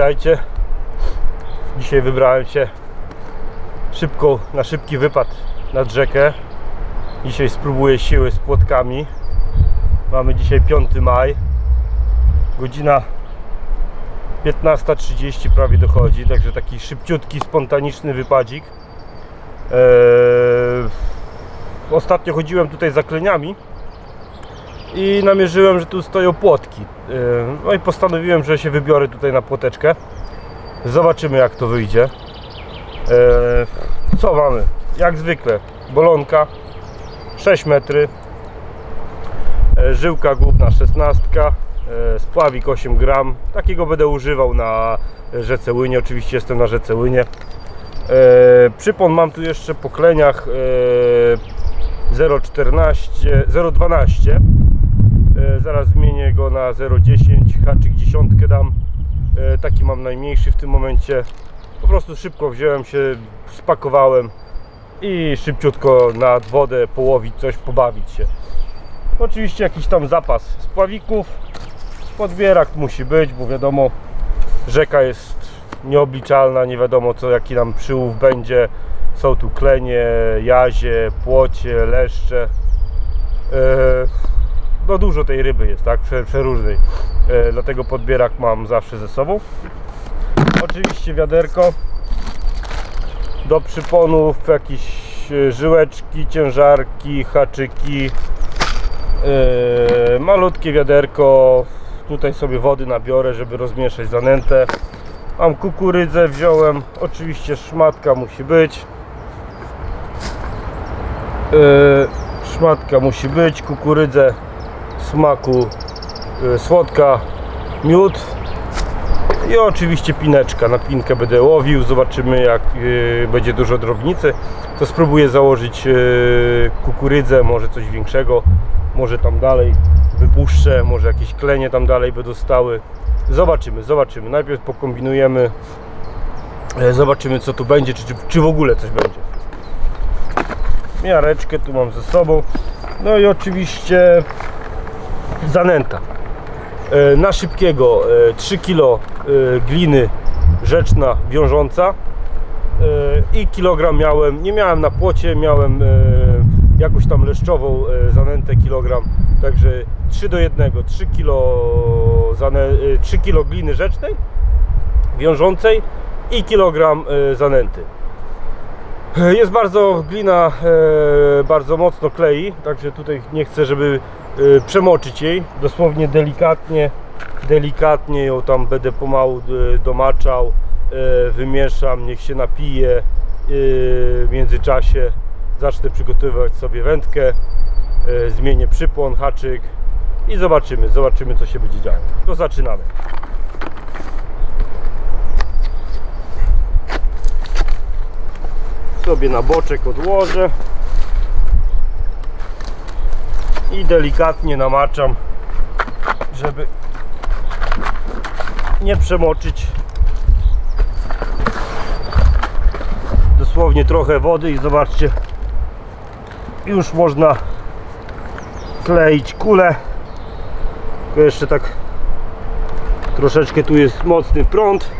witajcie. Dzisiaj wybrałem się szybko, na szybki wypad nad rzekę. Dzisiaj spróbuję siły z płotkami. Mamy dzisiaj 5 maj. Godzina 15.30 prawie dochodzi, także taki szybciutki, spontaniczny wypadzik. Eee, ostatnio chodziłem tutaj za kleniami i namierzyłem, że tu stoją płotki. Eee, No i postanowiłem, że się wybiorę tutaj na płoteczkę. Zobaczymy jak to wyjdzie. Eee, Co mamy? Jak zwykle bolonka 6 metry e, żyłka główna 16 e, spławik 8 gram takiego będę używał na rzece Łynie oczywiście jestem na rzece Łynie e, przypon mam tu jeszcze po kleniach e, 0,14 0,12 e, zaraz zmienię go na 0,10 haczyk dziesiątkę dam e, taki mam najmniejszy w tym momencie po prostu szybko wziąłem się spakowałem i szybciutko nad wodę połowić coś, pobawić się. Oczywiście jakiś tam zapas spławików, podbierak musi być, bo wiadomo rzeka jest nieobliczalna, nie wiadomo co jaki nam przyłów będzie. Są tu klenie, jazie, płocie, leszcze. E, No dużo tej ryby jest, tak? Prze- Przeróżnej. E, Dlatego podbierak mam zawsze ze sobą. Oczywiście wiaderko do przyponów jakieś e, żyłeczki, ciężarki, haczyki, e, malutkie wiaderko. Tutaj sobie wody nabiorę, żeby rozmieszać zanętę. Mam kukurydzę, wziąłem. Oczywiście szmatka musi być. E, szmatka musi być, kukurydzę smaku e, słodka, miód i oczywiście pineczka. Na pinkę będę łowił. Zobaczymy jak yy, będzie dużo drobnicy. To spróbuję założyć yy, kukurydzę, może coś większego. Może tam dalej wypuszczę, może jakieś klenie tam dalej będą stały. Zobaczymy, zobaczymy. Najpierw pokombinujemy. e, Zobaczymy co tu będzie, czy, czy w ogóle coś będzie. Miareczkę tu mam ze sobą. No i oczywiście zanęta. E, na szybkiego e, 3 kg gliny rzeczna wiążąca e, i kilogram miałem, nie miałem na płocie, miałem e, jakąś tam leszczową e, zanętę kilogram, także 3 do 1, 3 kg, zane, e, 3 kg gliny rzecznej wiążącej i kilogram e, zanęty. E, Jest bardzo glina, e, bardzo mocno klei, także tutaj nie chcę, żeby e, przemoczyć jej. Dosłownie delikatnie, delikatnie ją tam będę pomału e, domaczał, e, wymieszam, niech się napije. W międzyczasie zacznę przygotowywać sobie wędkę, zmienię przypłon, haczyk i zobaczymy, zobaczymy co się będzie działo. To zaczynamy. sobie na boczek odłożę i delikatnie namaczam, żeby nie przemoczyć dosłownie trochę wody i zobaczcie już można kleić kulę tylko jeszcze tak troszeczkę tu jest mocny prąd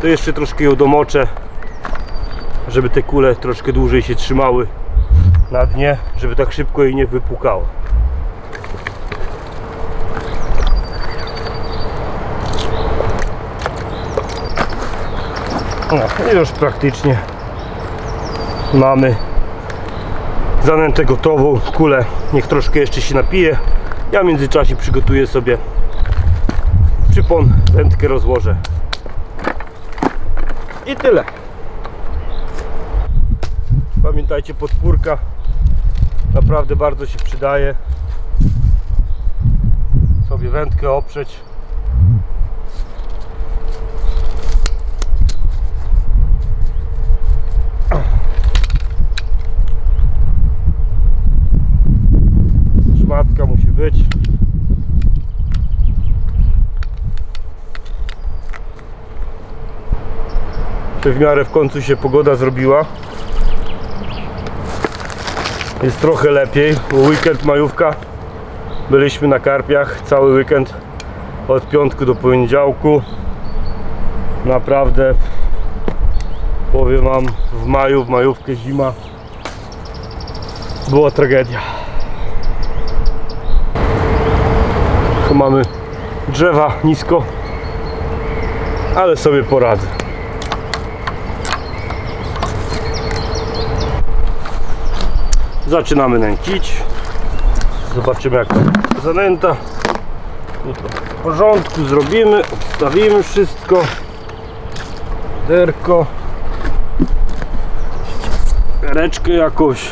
to jeszcze troszkę ją domoczę żeby te kule troszkę dłużej się trzymały na dnie, żeby tak szybko jej nie wypukało. No już praktycznie mamy zanętę gotową, kulę niech troszkę jeszcze się napije. Ja w międzyczasie przygotuję sobie przypon, wędkę rozłożę. I tyle. Pamiętajcie, podpórka naprawdę bardzo się przydaje. Sobie wędkę oprzeć. Szmatka musi być. W miarę w końcu się pogoda zrobiła jest trochę lepiej. Weekend majówka. Byliśmy na karpiach cały weekend od piątku do poniedziałku. Naprawdę powiem wam w maju, w majówkę zima była tragedia. Tu mamy drzewa nisko, ale sobie poradzę. Zaczynamy nęcić. Zobaczymy jak to zanęta. W porządku zrobimy, odstawimy wszystko. Derko. Reczkę jakąś.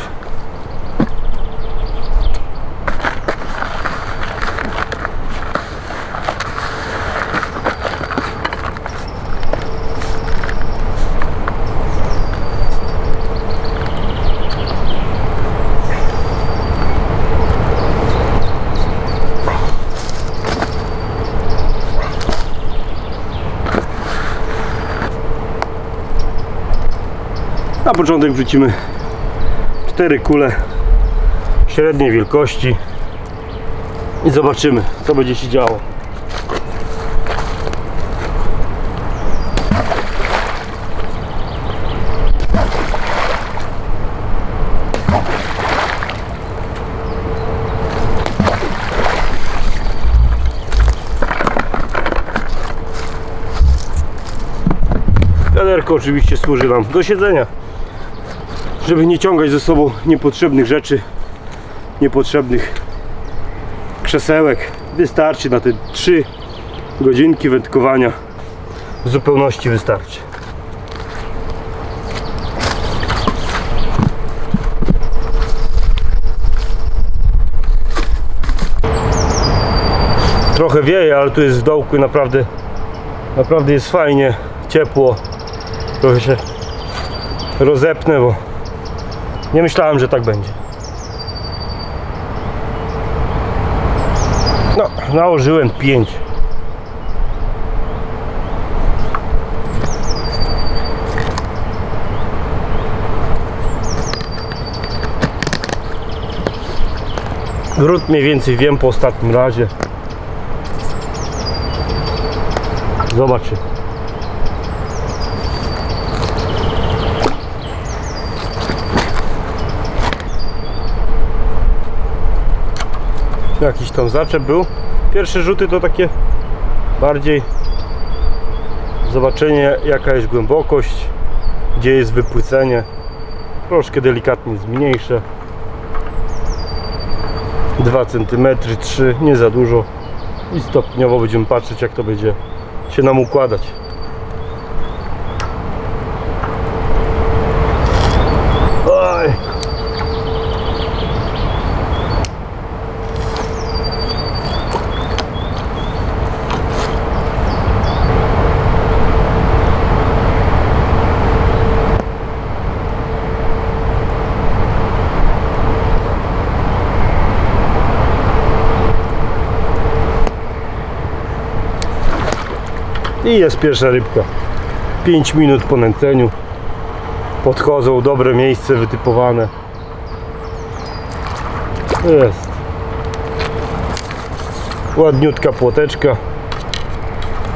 Na początek wrzucimy cztery kule średniej wielkości i zobaczymy co będzie się działo. Wiaderko oczywiście służy nam do siedzenia, żeby nie ciągać ze sobą niepotrzebnych rzeczy, niepotrzebnych krzesełek. Wystarczy na te 3 godzinki wędkowania. W zupełności wystarczy. Trochę wieje, ale tu jest w dołku i naprawdę, naprawdę jest fajnie, ciepło. Trochę się rozepnę, bo nie myślałem, że tak będzie. No, nałożyłem 5. Gród mniej więcej wiem po ostatnim razie. Zobaczy. Jakiś tam zaczep był. Pierwsze rzuty to takie bardziej zobaczenie jaka jest głębokość, gdzie jest wypłycenie. Troszkę delikatnie zmniejszę. 2 cm, 3, nie za dużo. I stopniowo będziemy patrzeć jak to będzie się nam układać. Oj. I jest pierwsza rybka. 5 minut po nęceniu. Podchodzą, dobre miejsce wytypowane. Jest. Ładniutka płoteczka.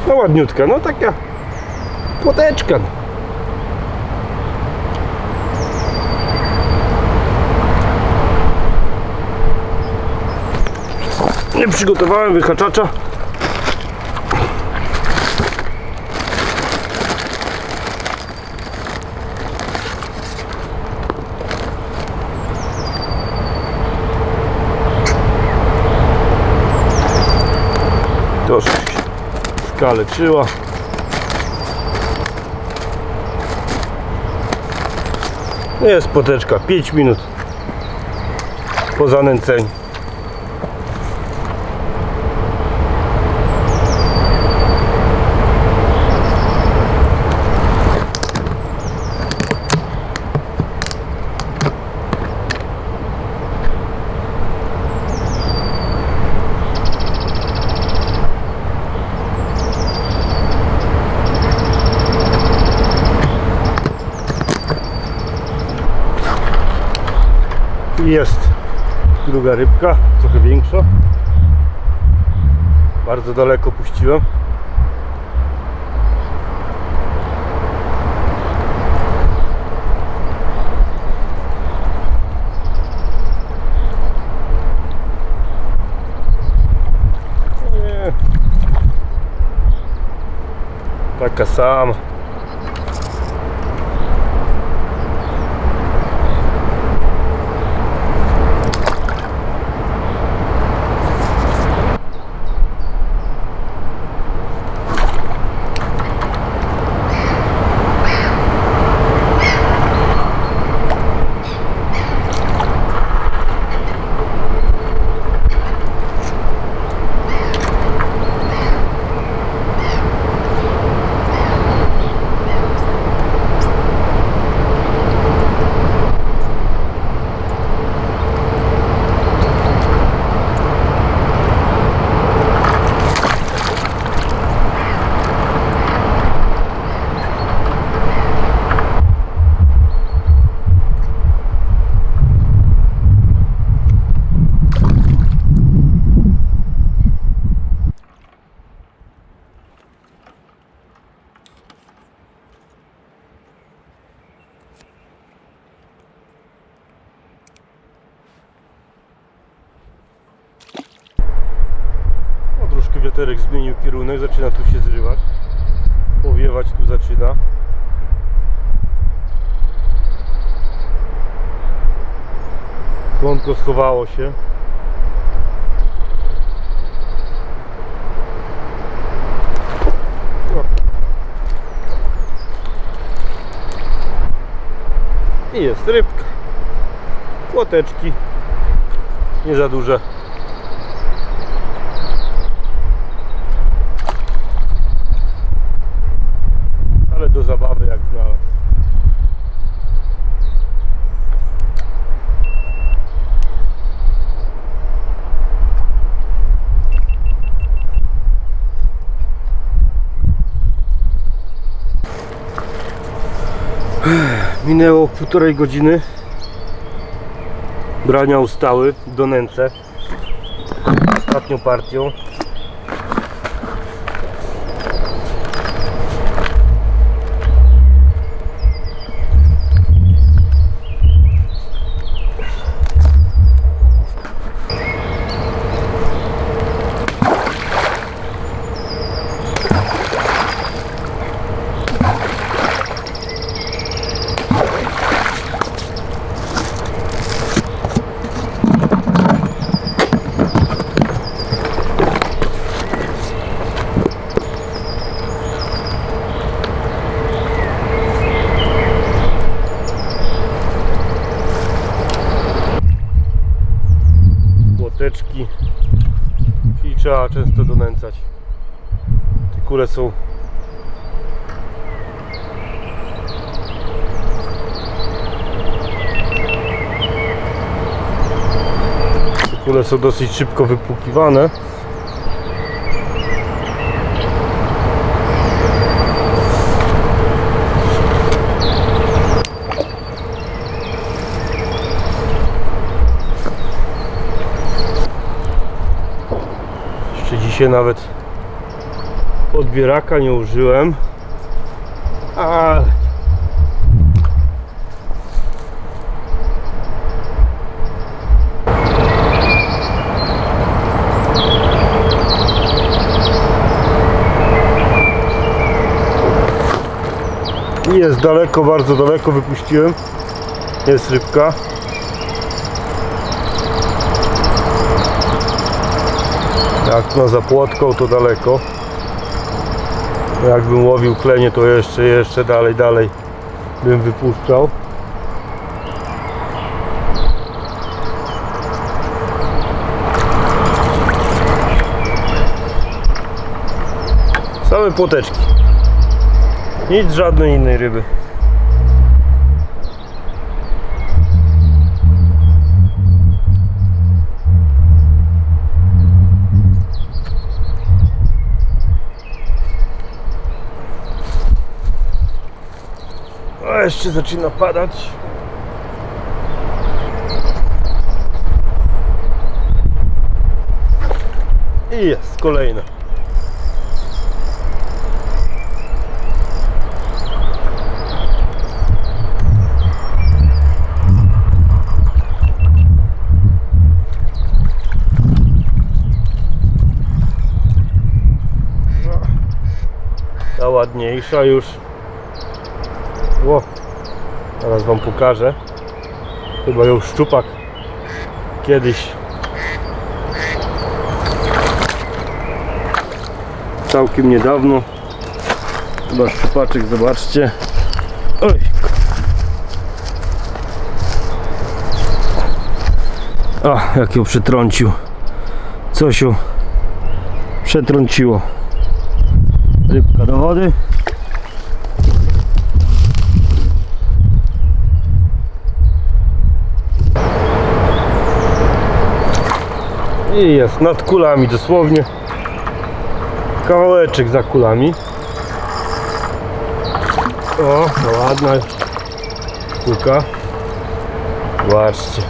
No ładniutka, no taka płoteczka. Nie przygotowałem wyhaczacza. Troszkę się skaleczyła. Jest poteczka, 5 minut po zanęceniu. druga rybka, trochę większa. Bardzo daleko puściłem. taka sama kierunek, zaczyna tu się zrywać. Powiewać tu zaczyna. Słonko schowało się. I jest rybka. Płoteczki. Nie za duże. Ale do zabawy jak znalazł. Minęło półtorej godziny. Brania ustały do nęce. Ostatnią partią. Płoteczki. I trzeba często donęcać. Te kule są Te kule są dosyć szybko wypłukiwane. Jeszcze dzisiaj nawet podbieraka nie użyłem. Ale Jest daleko, bardzo daleko wypuściłem. Jest rybka. Jak na zapłotką to daleko. Jakbym łowił klenie to jeszcze, jeszcze dalej, dalej bym wypuszczał. Same płoteczki. Nic żadnej innej ryby. A jeszcze zaczyna padać. I jest kolejna. ładniejsza już. Ło, teraz Wam pokażę. Chyba ją szczupak kiedyś całkiem niedawno. Chyba szczupaczek, zobaczcie. Oj. A, jak ją przetrącił. Coś ją przetrąciło. Rybka do wody. I jest nad kulami dosłownie. Kawałeczek za kulami. O, to ładna kulka. Zobaczcie.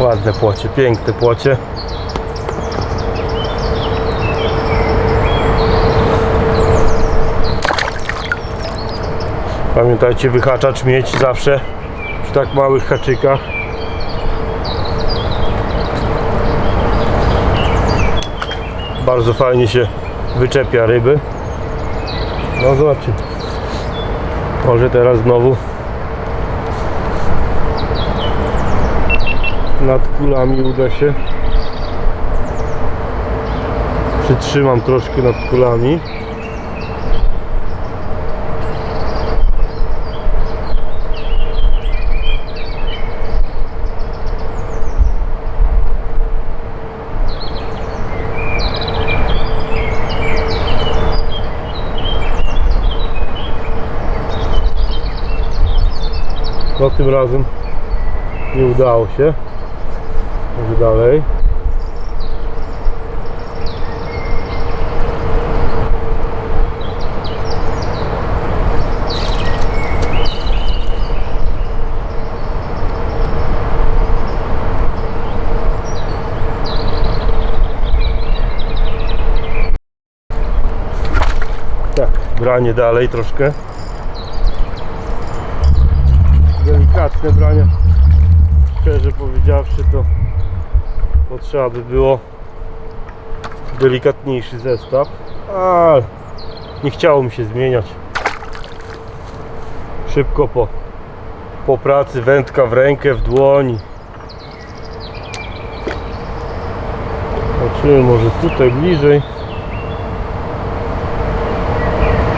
Ładne płocie, piękne płocie. Pamiętajcie, wyhaczacz mieć zawsze przy tak małych haczykach. Bardzo fajnie się wyczepia ryby. No zobaczcie. Może teraz znowu nad kulami uda się. Przytrzymam troszkę nad kulami. No tym razem nie udało się. Może dalej. Tak, branie dalej troszkę. Delikatne branie. Szczerze powiedziawszy to potrzeba by było delikatniejszy zestaw, ale nie chciało mi się zmieniać. Szybko po, po pracy wędka w rękę, w dłoni. Zobaczymy może tutaj bliżej.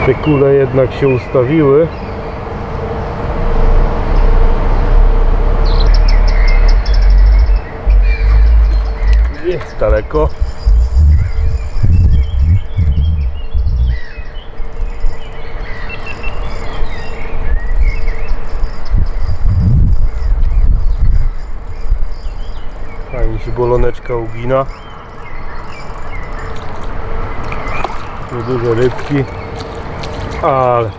Te kule jednak się ustawiły. Jest daleko. Fajnie się boloneczka ugina. Nieduże rybki, ale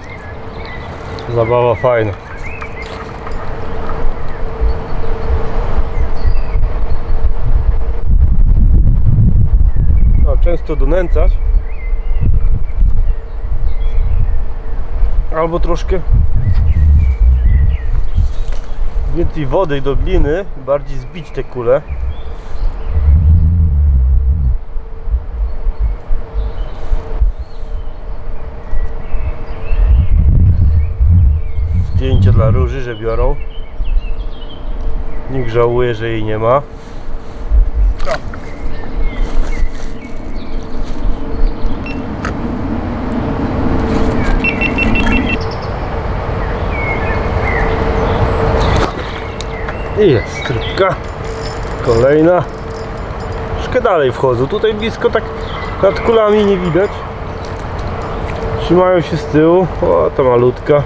zabawa fajna. Często donęcać. Albo troszkę więcej wody do gliny, bardziej zbić te kule. Zdjęcie dla róży, że biorą. Nikt żałuje, że jej nie ma. I jest rybka. Kolejna. Troszkę dalej wchodzą. Tutaj blisko tak nad kulami nie widać. Trzymają się z tyłu. O, to malutka.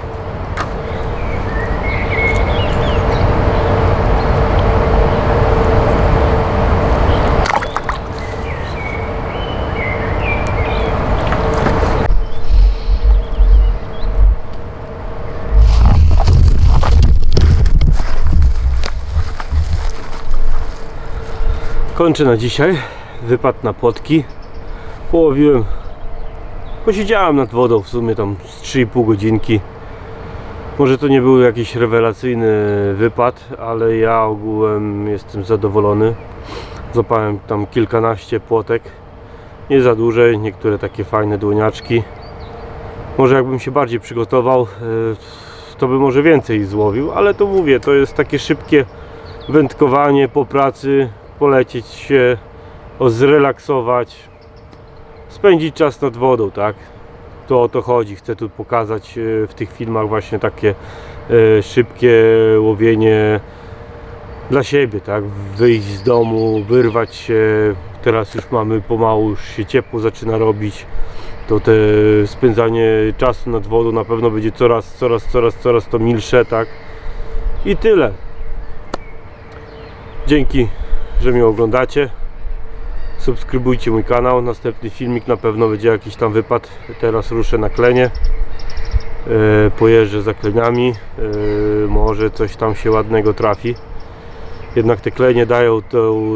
Kończę na dzisiaj. Wypad na płotki. Połowiłem. Posiedziałem nad wodą w sumie tam z 3,5 godzinki. Może to nie był jakiś rewelacyjny wypad, ale ja ogółem jestem zadowolony. Złapałem tam kilkanaście płotek. Nie za duże, niektóre takie fajne dłoniaczki. Może jakbym się bardziej przygotował, e, to by może więcej złowił, ale to mówię, to jest takie szybkie wędkowanie po pracy, polecieć się, zrelaksować, spędzić czas nad wodą, tak? To o to chodzi. Chcę tu pokazać e, w tych filmach właśnie takie e, szybkie łowienie dla siebie, tak? Wyjść z domu, wyrwać się. Teraz już mamy pomału, już się ciepło zaczyna robić. To te spędzanie czasu nad wodą na pewno będzie coraz, coraz, coraz, coraz to milsze, tak? I tyle. Dzięki, że mnie oglądacie. Subskrybujcie mój kanał. Następny filmik na pewno będzie jakiś tam wypad. Teraz ruszę na klenie. E, pojeżdżę za kleniami. E, może coś tam się ładnego trafi. Jednak te klenie dają tą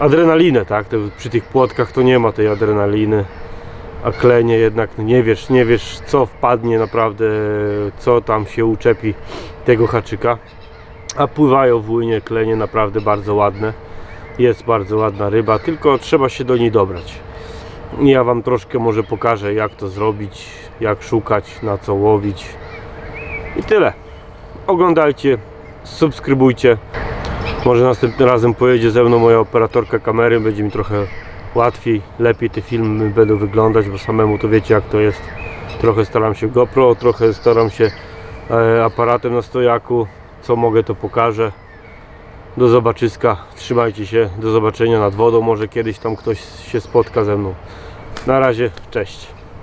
e, adrenalinę, tak? Te, przy tych płotkach to nie ma tej adrenaliny. A klenie jednak nie wiesz, nie wiesz co wpadnie naprawdę, co tam się uczepi tego haczyka. A pływają w łynie klenie naprawdę bardzo ładne. Jest bardzo ładna ryba, tylko trzeba się do niej dobrać. Ja Wam troszkę może pokażę jak to zrobić, jak szukać, na co łowić. I tyle. Oglądajcie, subskrybujcie. Może następnym razem pojedzie ze mną moja operatorka kamery, będzie mi trochę łatwiej, lepiej te filmy będą wyglądać, bo samemu to wiecie jak to jest. Trochę staram się GoPro, trochę staram się e, aparatem na stojaku. Co mogę to pokażę. Do zobaczyska. Trzymajcie się. Do zobaczenia nad wodą. Może kiedyś tam ktoś się spotka ze mną. Na razie. Cześć.